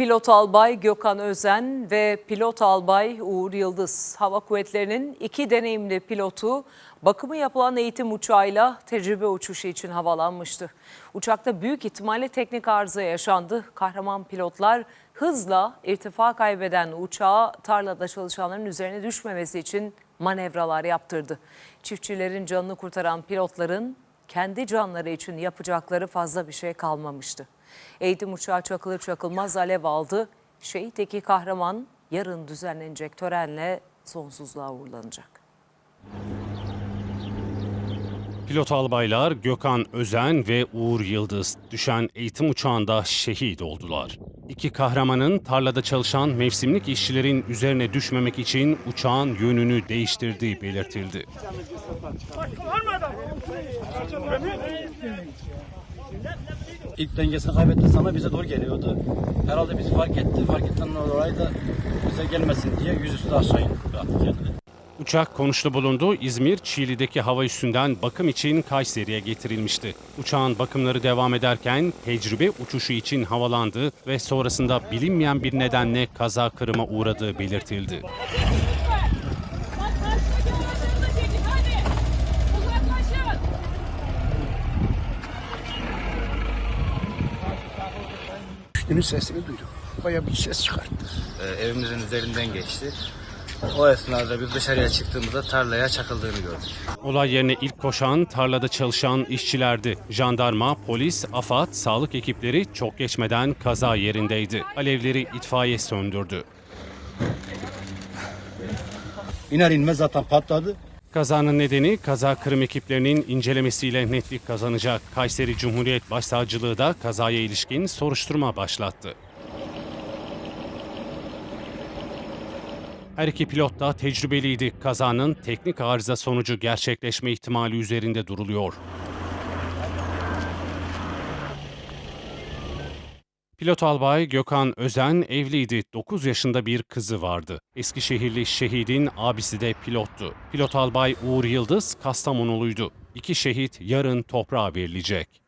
Pilot albay Gökhan Özen ve pilot albay Uğur Yıldız Hava Kuvvetleri'nin iki deneyimli pilotu bakımı yapılan eğitim uçağıyla tecrübe uçuşu için havalanmıştı. Uçakta büyük ihtimalle teknik arıza yaşandı. Kahraman pilotlar hızla irtifa kaybeden uçağa tarlada çalışanların üzerine düşmemesi için manevralar yaptırdı. Çiftçilerin canını kurtaran pilotların kendi canları için yapacakları fazla bir şey kalmamıştı. Eğitim uçağı çakılır çakılmaz alev aldı. Şehit Eki Kahraman yarın düzenlenecek törenle sonsuzluğa uğurlanacak. Pilot albaylar Gökhan Özen ve Uğur Yıldız düşen eğitim uçağında şehit oldular. İki kahramanın tarlada çalışan mevsimlik işçilerin üzerine düşmemek için uçağın yönünü değiştirdiği belirtildi. İlk dengesini kaybetti sana bize doğru geliyordu. Herhalde bizi fark etti. Fark ettiğinden dolayı da bize gelmesin diye yüzüstü aşağı indi. Attı kendini. Uçak konuşlu bulundu. İzmir, Çiğli'deki hava üssünden bakım için Kayseri'ye getirilmişti. Uçağın bakımları devam ederken tecrübe uçuşu için havalandı ve sonrasında bilinmeyen bir nedenle kaza kırıma uğradığı belirtildi. Düştüğünün sesini duydum. Bayağı bir ses çıkarttı. Ee, evimizin üzerinden geçti. O esnada biz dışarıya çıktığımızda tarlaya çakıldığını gördük. Olay yerine ilk koşan tarlada çalışan işçilerdi. Jandarma, polis, AFAD, sağlık ekipleri çok geçmeden kaza yerindeydi. Alevleri itfaiye söndürdü. İner inmez zaten patladı. Kazanın nedeni kaza kırım ekiplerinin incelemesiyle netlik kazanacak. Kayseri Cumhuriyet Başsavcılığı da kazaya ilişkin soruşturma başlattı. Her iki pilot da tecrübeliydi. Kazanın teknik arıza sonucu gerçekleşme ihtimali üzerinde duruluyor. Pilot albay Gökhan Özen evliydi. 9 yaşında bir kızı vardı. Eskişehirli şehidin abisi de pilottu. Pilot albay Uğur Yıldız Kastamonuluydu. İki şehit yarın toprağa verilecek.